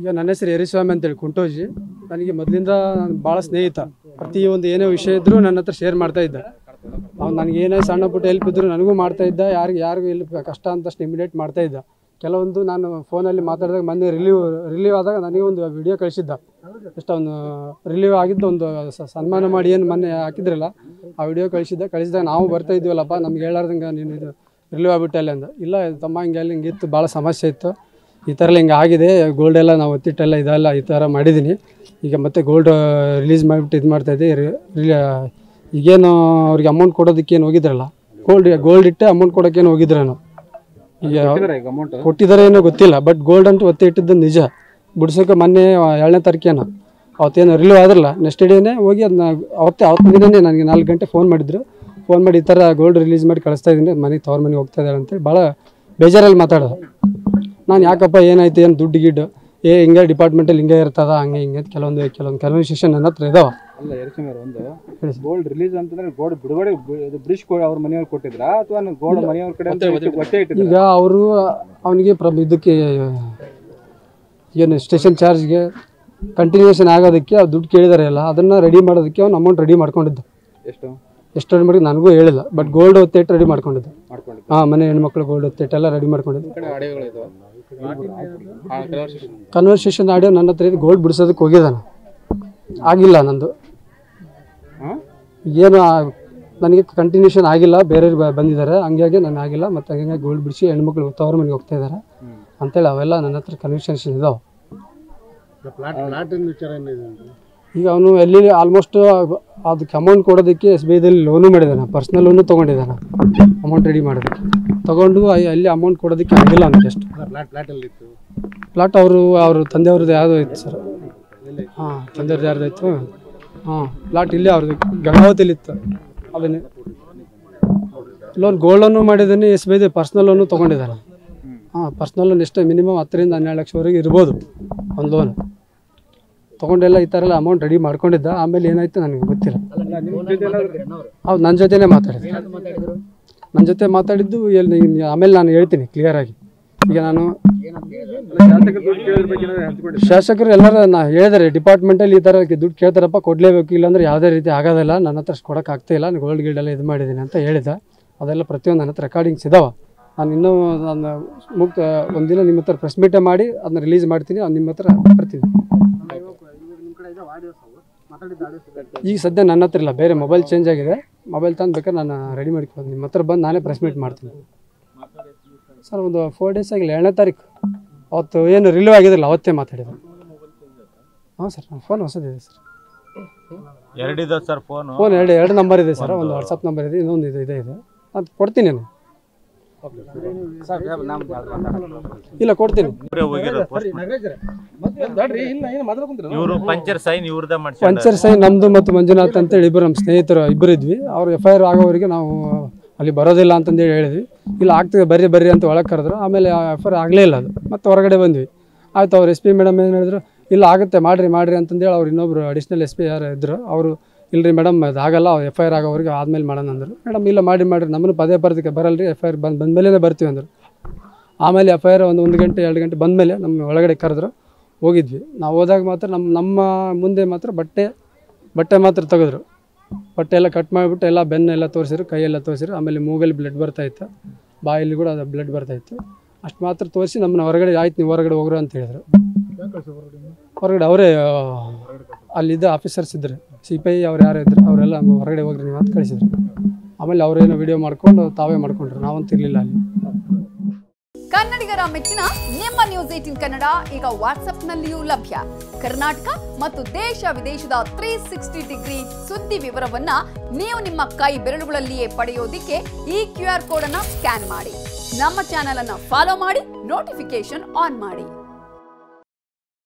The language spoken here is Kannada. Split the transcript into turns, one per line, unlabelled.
ಈಗ ನನ್ನ ಹೆಸರು ಯರಿಸ್ವಾಮಿ ಅಂತೇಳಿ ಕುಂಟೋಜಿ. ನನಗೆ ಮೊದಲಿಂದ ಭಾಳ ಸ್ನೇಹಿತ. ಪ್ರತಿ ಒಂದು ಏನೇ ವಿಷಯ ಇದ್ದರೂ ನನ್ನ ಹತ್ರ ಶೇರ್ ಮಾಡ್ತಾ ಇದ್ದ. ಅವ್ನು ನನಗೆ ಏನೇ ಸಣ್ಣ ಪುಟ್ಟ ಹೆಲ್ಪ್ ಇದ್ದರೂ ನನಗೂ ಮಾಡ್ತಾ ಇದ್ದ. ಯಾರಿಗೆ ಯಾರಿಗೂ ಹೆಲ್ಪ್ ಕಷ್ಟ ಅಂತಷ್ಟು ಇಮಿಡಿಯೇಟ್ ಮಾಡ್ತಾ ಇದ್ದ. ಕೆಲವೊಂದು ನಾನು ಫೋನಲ್ಲಿ ಮಾತಾಡಿದಾಗ ಮೊನ್ನೆ ರಿಲೀವ್ ರಿಲೀವ್ ಆದಾಗ ನನಗೆ ಒಂದು ವಿಡಿಯೋ ಕಳಿಸಿದ್ದ. ಎಷ್ಟು ಒಂದು ರಿಲೀವ್ ಆಗಿದ್ದು ಒಂದು ಸನ್ಮಾನ ಮಾಡಿ ಏನು ಮೊನ್ನೆ ಹಾಕಿದ್ರಲ್ಲ, ಆ ವಿಡಿಯೋ ಕಳಿಸಿದ್ದ. ಕಳಿಸಿದಾಗ ನಾವು ಬರ್ತಾ ಇದ್ದೀವಲ್ಲಪ್ಪ ನಮ್ಗೆ ಹೇಳಾರ್ದಂಗೆ ನೀನು ಇದು ರಿಲೀವ್ ಆಗ್ಬಿಟ್ಟಲ್ಲ ಅಂದ. ಇಲ್ಲ, ತಮ್ಮ ಹಿಂಗೆ ಅಲ್ಲಿ ಹಿಂಗೆ ಇತ್ತು ಭಾಳ ಸಮಸ್ಯೆ ಇತ್ತು. ಈ ಥರ ಹಿಂಗೆ ಆಗಿದೆ. ಗೋಲ್ಡ್ ಎಲ್ಲ ನಾವು ಒತ್ತಿಟ್ಟೆಲ್ಲ ಇದೆಲ್ಲ ಈ ಥರ ಮಾಡಿದ್ದೀನಿ ಈಗ ಮತ್ತೆ ಗೋಲ್ಡ್ ರಿಲೀಸ್ ಮಾಡಿಬಿಟ್ಟು ಇದು ಮಾಡ್ತಾಯಿದ್ದೆ ಈಗೇನು ಅವ್ರಿಗೆ ಅಮೌಂಟ್ ಕೊಡೋದಕ್ಕೆ ಏನು ಹೋಗಿದ್ರಲ್ಲ? ಗೋಲ್ಡ್ ಗೋಲ್ಡ್ ಇಟ್ಟೆ ಅಮೌಂಟ್ ಕೊಡೋಕ್ಕೇನು ಹೋಗಿದ್ರೇನು ಈಗ ಕೊಟ್ಟಿದ್ದಾರೆ ಏನೋ ಗೊತ್ತಿಲ್ಲ. ಬಟ್ ಗೋಲ್ಡ್ ಅಂತೂ ಒತ್ತೆ ಇಟ್ಟಿದ್ದು ನಿಜ. ಬಿಡ್ಸೋಕೆ ಮೊನ್ನೆ ಏಳನೇ ತಾರೀಕೇನು. ಅವತ್ತೇನು ರಿಲೀವ್ ಆದ್ರಲ್ಲ ನೆಕ್ಸ್ಟ್ ಡೇನೇ ಹೋಗಿ ಅದನ್ನ ಅವತ್ತೇ ಅವತ್ತು ದಿನನೇ ನನಗೆ ನಾಲ್ಕು ಗಂಟೆ ಫೋನ್ ಮಾಡಿದ್ರು. ಫೋನ್ ಮಾಡಿ ಈ ಥರ ಗೋಲ್ಡ್ ರಿಲೀಸ್ ಮಾಡಿ ಕಳಿಸ್ತಾ ಇದ್ದೀನಿ. ಮನೆಗೆ ತವ್ರ ಮನೆಗೆ ಹೋಗ್ತಾ ಇದ್ದಾರೆ ಅಂತೇಳಿ ಭಾಳ ಬೇಜಾರಲ್ಲಿ ಮಾತಾಡೋದು. ನಾನು ಯಾಕಪ್ಪ ಏನಾಯ್ತು ಏನು ದುಡ್ಡು ಗಿಡ್ಡು? ಏ ಹಿಂಗೆ ಡಿಪಾರ್ಟ್ಮೆಂಟಲ್ಲಿ ಹಿಂಗೆ ಇರ್ತದ ಹಂಗೆ ಹಿಂಗೆ ಅಂತ ಕೆಲವೊಂದು ಕೆಲವೊಂದು ಕನ್ವರ್ಸೇಷನ್ ನನ್ನ ಹತ್ರ ಇದಾವೆ.
ಅಲ್ಲ ಒಂದು ಗೋಲ್ಡ್ ರಿಲೀಸ್ ಅಂತಂದ್ರೆ ಗೋಲ್ಡ್ ಬಿಡುಗಡೆ ಬ್ರಿಡ್ಜ್ ಅವ್ರ ಮನೆಯವ್ರು ಕೊಟ್ಟಿದ್ರಾ? ಅಥವಾ ಗೋಲ್ಡ್ ಮನೆಯವ್ರ ಕಡೆ ಅಂತ ಒತ್ತೆ
ಈಗ ಅವರು ಅವನಿಗೆ ಇದಕ್ಕೆ ಏನು ಸ್ಟೇಷನ್ ಚಾರ್ಜ್ಗೆ ಕಂಟಿನ್ಯೂಷನ್ ಆಗೋದಕ್ಕೆ ಅವ್ರು ದುಡ್ಡು ಕೇಳಿದಾರೆ ಎಲ್ಲ. ಅದನ್ನು ರೆಡಿ ಮಾಡೋದಕ್ಕೆ ಅವ್ನು ಅಮೌಂಟ್ ರೆಡಿ ಮಾಡ್ಕೊಂಡಿದ್ದ.
ಎಷ್ಟು?
ಎಷ್ಟು ರೆಡಿ ಮಾಡಿ ನನಗೂ ಹೇಳಿಲ್ಲ. ಬಟ್ ಗೋಲ್ಡ್ ಒತ್ತೇಟ್ ರೆಡಿ ಮಾಡ್ಕೊಂಡಿದ್ದೆ.
ಹಾ
ಹಾಂ ಮನೆ ಹೆಣ್ಮಕ್ಳು ಗೋಲ್ಡ್ ಒತ್ತೆ ಎಲ್ಲ ರೆಡಿ ಮಾಡ್ಕೊಂಡಿದ್ದೆ.
ಕಡೆ ಆಡಿಯೋಗಳಿದಾವೆ
ಕನ್ವರ್ಸೇಷನ್ ಆಡಿಯೋ ನನ್ನ ಹತ್ರ ಇದು. ಗೋಲ್ಡ್ ಬಿಡಿಸೋದಕ್ಕೆ ಹೋಗಿದ್ದಾನೆ. ಆಗಿಲ್ಲ ನಂದು. ಏನು ನನಗೆ ಕಂಟಿನ್ಯೂಷನ್ ಆಗಿಲ್ಲ. ಬೇರೆಯವ್ರು ಬ- ಬಂದಿದ್ದಾರೆ. ಹಂಗಾಗಿ ನಾನು ಆಗಿಲ್ಲ. ಮತ್ತು ಹಂಗಾಗಿ ಗೋಲ್ಡ್ ಬಿಡಿಸಿ ಹೆಣ್ಮಕ್ಳು ತವ್ರ ಮನೆಗೆ ಹೋಗ್ತಾ ಇದ್ದಾರೆ. ಅಂತೇಳಿ ಅವೆಲ್ಲ ನನ್ನ ಹತ್ರ ಕನ್ವರ್ಸೇಷನ್ ಇದಾವೆ. ಈಗ ಅವನು ಎಲ್ಲಿ ಆಲ್ಮೋಸ್ಟ್ ಅದಕ್ಕೆ ಅಮೌಂಟ್ ಕೊಡೋದಕ್ಕೆ ಎಸ್ ಬಿ ಐದಲ್ಲಿ ಲೋನು ಮಾಡಿದ್ದಾನೆ. ಪರ್ಸ್ನಲ್ ಲೋನು ತೊಗೊಂಡಿದ್ದಾನೆ. ಅಮೌಂಟ್ ರೆಡಿ ಮಾಡೋದಕ್ಕೆ. ತೊಗೊಂಡು ಅಲ್ಲಿ ಅಮೌಂಟ್ ಕೊಡೋದಕ್ಕೆ ಆಗಿಲ್ಲ ಅಂತ ಜಸ್ಟ್ ಪ್ಲಾಟ್ ಅವರು ಅವ್ರ ತಂದೆಯವ್ರದ್ದು ಯಾವುದೋ ಇತ್ತು ಸರ್. ಹಾಂ ತಂದೆಯವ್ರದ್ದು ಯಾರ್ದು ಇತ್ತು. ಹಾಂ ಪ್ಲಾಟ್ ಇಲ್ಲೇ ಅವ್ರದ್ದು ಗಂಗಾವತಿಲಿ ಇತ್ತು. ಅದನ್ನೇ ಲೋನ್ ಗೋಲ್ಡ್ ಲೋನು ಮಾಡಿದ್ದೀನಿ ಎಸ್ ಬಿ ಐದು ಪರ್ಸ್ನಲ್ ಲೋನು ತೊಗೊಂಡಿದ್ದಾರೆ. ಹಾಂ ಪರ್ಸ್ನಲ್ ಲೋನ್ ಎಷ್ಟು ಮಿನಿಮಮ್ ಹತ್ತರಿಂದ ಹನ್ನೆರಡು ಲಕ್ಷವರೆಗೆ ಇರ್ಬೋದು ಒಂದು ಲೋನ್ ತೊಗೊಂಡೆಲ್ಲ ಈ ಥರ ಎಲ್ಲ ಅಮೌಂಟ್ ರೆಡಿ ಮಾಡ್ಕೊಂಡಿದ್ದ. ಆಮೇಲೆ ಏನಾಯ್ತು ನನಗೆ ಗೊತ್ತಿಲ್ಲ. ಹೌದು ನನ್ನ ಜೊತೆನೇ ಮಾತಾಡಿದೆ ನನ್ನ ಜೊತೆ ಮಾತಾಡಿದ್ದು ಎಲ್ಲಿ ಆಮೇಲೆ ನಾನು ಹೇಳ್ತೀನಿ ಕ್ಲಿಯರ್ ಆಗಿ. ಈಗ ನಾನು ಶಾಸಕರು ಎಲ್ಲರ ನಾ ಹೇಳಿದಾರೆ ಡಿಪಾರ್ಟ್ಮೆಂಟಲ್ಲಿ ಈ ಥರ ದುಡ್ಡು ಕೇಳ್ತಾರಪ್ಪ, ಕೊಡಲೇಬೇಕು, ಇಲ್ಲಾಂದ್ರೆ ಯಾವುದೇ ರೀತಿ ಆಗೋದಿಲ್ಲ, ನನ್ನ ಹತ್ರ ಅಷ್ಟು ಕೊಡೋಕೆ ಆಗ್ತಾ ಇಲ್ಲ, ನಾನು ಗೋಲ್ಡ್ ಗಿಲ್ಡ್ ಎಲ್ಲ ಇದು ಮಾಡಿದ್ದೀನಿ ಅಂತ ಹೇಳಿದ. ಅದೆಲ್ಲ ಪ್ರತಿಯೊಂದು ನನ್ನ ಹತ್ರ ರೆಕಾರ್ಡಿಂಗ್ಸ್ ಇದಾವೆ. ನಾನು ಇನ್ನೂ ನಾನು ಮುಕ್ತ ಒಂದಿನ ನಿಮ್ಮ ಹತ್ರ ಪ್ರೆಸ್ ಮೀಟೇ ಮಾಡಿ ಅದನ್ನ ರಿಲೀಸ್ ಮಾಡ್ತೀನಿ, ಅದು ನಿಮ್ಮ ಹತ್ರ ಬರ್ತೀನಿ. ಈಗ ಸದ್ಯ ನನ್ನ ಹತ್ರ ಇಲ್ಲ ಬೇರೆ ಮೊಬೈಲ್ ಚೇಂಜ್ ಆಗಿದೆ. ಮೊಬೈಲ್ ತಂದು ಬೇಕಾದ್ರೆ ನಾನು ರೆಡಿ ಮಾಡ್ಕೊಂಡು ನಿಮ್ಮ ಹತ್ರ ಬಂದು ನಾನೇ ಪ್ರೆಸ್ ಮೀಟ್ ಮಾಡ್ತೀನಿ. ಸರ್ ಒಂದು ಫೋರ್ ಡೇಸ್ ಆಗಿಲ್ಲ ಎರಡನೇ ತಾರೀಕು. ಅವತ್ತು ಏನು ರಿಲೀವ್ ಆಗಿದಿಲ್ಲ ಅವತ್ತೇ ಮಾತಾಡಿದೆ ಹಾಂ ಸರ್ ಫೋನ್ ಹೊಸದಿದೆ ಸರ್.
ಎರಡಿದೆ ಸರ್ ಫೋನ್
ಫೋನ್ ಎರಡು ಎರಡು ನಂಬರ್ ಇದೆ ಸರ್ ಒಂದು ವಾಟ್ಸಪ್ ನಂಬರ್ ಇದೆ ಇನ್ನೊಂದು ಇದು ಇದೆ ಇದೆ. ಅದು ಕೊಡ್ತೀನಿ ನಾನು. ಇಲ್ಲ ಕೊಡ್ತೀನಿ.
ಇವರೇ ಪಂಚರ್ ಸೈನ್ ಇವ್ರದ
ಪಂಚರ್ ನಮ್ಮದು ಮತ್ತು ಮಂಜುನಾಥ್ ಅಂತೇಳಿ ಇಬ್ಬರು ನಮ್ಮ ಸ್ನೇಹಿತರು ಇಬ್ಬರು ಇದ್ವಿ. ಅವ್ರು ಎಫ್ ಐ ಆರ್ ಆಗೋವರಿಗೆ ನಾವು ಅಲ್ಲಿ ಬರೋದಿಲ್ಲ ಅಂತಂದೇಳಿ ಹೇಳಿದ್ವಿ. ಇಲ್ಲ ಆಗ್ತದೆ ಬರ್ರಿ ಬರ್ರಿ ಅಂತ ಒಳಗೆ ಕರೆದ್ರು. ಆಮೇಲೆ ಎಫ್ ಐ ಆರ್ ಆಗಲೇ ಇಲ್ಲ ಅದು. ಮತ್ತೆ ಹೊರಗಡೆ ಬಂದ್ವಿ. ಆಯ್ತು ಅವ್ರು ಎಸ್ ಪಿ ಮೇಡಮ್ ಏನು ಹೇಳಿದ್ರು ಇಲ್ಲ ಆಗುತ್ತೆ ಮಾಡಿರಿ ಮಾಡಿರಿ ಅಂತಂದೇಳಿ ಅವ್ರು ಇನ್ನೊಬ್ರು ಅಡಿಷ್ನಲ್ ಎಸ್ ಪಿ ಯಾರು ಇದ್ದರು ಅವರು ಇಲ್ರಿ ಮೇಡಮ್ ಅದು ಆಗಲ್ಲ ಎಫ್ ಐ ಆರ್ ಆಗೋವರೆಗೆ ಆದಮೇಲೆ ಮಾಡೋಣ ಅಂದರು. ಮೇಡಮ್ ಇಲ್ಲ ಮಾಡಿ ಮಾಡಿರಿ ನಮ್ಮನ್ನು ಪದೇ ಪದೇ ಬರಲ್ರಿ ಎಫ್ ಐ ಆರ್ ಬಂದು ಬಂದಮೇಲೆ ಬರ್ತೀವಿ ಅಂದರು. ಆಮೇಲೆ ಎಫ್ ಐ ಆರ್ ಒಂದು ಒಂದು ಗಂಟೆ ಎರಡು ಗಂಟೆ ಬಂದಮೇಲೆ ನಮ್ಮ ಒಳಗಡೆ ಕರೆದ್ರು ಹೋಗಿದ್ವಿ. ನಾವು ಹೋದಾಗ ಮಾತ್ರ ನಮ್ಮ ನಮ್ಮ ಮುಂದೆ ಮಾತ್ರ ಬಟ್ಟೆ ಬಟ್ಟೆ ಮಾತ್ರ ತೆಗೆದ್ರು. ಬಟ್ಟೆ ಎಲ್ಲ ಕಟ್ ಮಾಡಿಬಿಟ್ಟು ಎಲ್ಲ ಬೆನ್ನೆಲ್ಲ ತೋರಿಸಿದ್ರು ಕೈಯೆಲ್ಲ ತೋರಿಸಿದ್ರು. ಆಮೇಲೆ ಮೂಗಲ್ಲಿ ಬ್ಲಡ್ ಬರ್ತಾ ಇತ್ತು. ಬಾಯಲ್ಲಿ ಕೂಡ ಅದು ಬ್ಲಡ್ ಬರ್ತಾ ಇತ್ತು. ಅಷ್ಟು ಮಾತ್ರ ತೋರಿಸಿ ನಮ್ಮನ್ನ ಹೊರಗಡೆ ಆಯ್ತು ನೀವು ಹೊರಗಡೆ ಹೋಗ್ರು ಅಂತ ಹೇಳಿದ್ರು. ಹೊರಗಡೆ ಅವರೇ ಅಲ್ಲಿದ್ದ ಆಫೀಸರ್ಸ್ ಇದ್ದರು ಸಿ ಪಿ ಐ ಅವ್ರು ಯಾರು ಅವರೆಲ್ಲ ಹೊರಗಡೆ ಹೋಗ್ರಿ, ನೀವು ಅಂತ ಕಳಿಸಿದ್ರು. ಆಮೇಲೆ ಅವರೇನೋ ವಿಡಿಯೋ ಮಾಡ್ಕೊಂಡು ತಾವೇ ಮಾಡ್ಕೊಂಡ್ರು, ನಾವಂತೂ ಇರಲಿಲ್ಲ ಅಲ್ಲಿ.
ಕನ್ನಡಿಗರ ಮೆಚ್ಚಿನ ನಿಮ್ಮ ನ್ಯೂಸ್ ಏಟಿನ್ ಕನ್ನಡ ಈಗ ವಾಟ್ಸ್ಆಪ್ನಲ್ಲಿಯೂ ಲಭ್ಯ. ಕರ್ನಾಟಕ ಮತ್ತು ದೇಶ ವಿದೇಶದ ತ್ರೀ ಸಿಕ್ಸ್ಟಿ ಡಿಗ್ರಿ ಸುದ್ದಿ ವಿವರವನ್ನ ನೀವು ನಿಮ್ಮ ಕೈ ಬೆರಳುಗಳಲ್ಲಿಯೇ ಪಡೆಯೋದಿಕ್ಕೆ ಈ ಕ್ಯೂ ಆರ್ ಕೋಡ್ ಅನ್ನ ಸ್ಕ್ಯಾನ್ ಮಾಡಿ. ನಮ್ಮ ಚಾನೆಲ್ ಅನ್ನ ಫಾಲೋ ಮಾಡಿ ನೋಟಿಫಿಕೇಶನ್ ಆನ್ ಮಾಡಿ.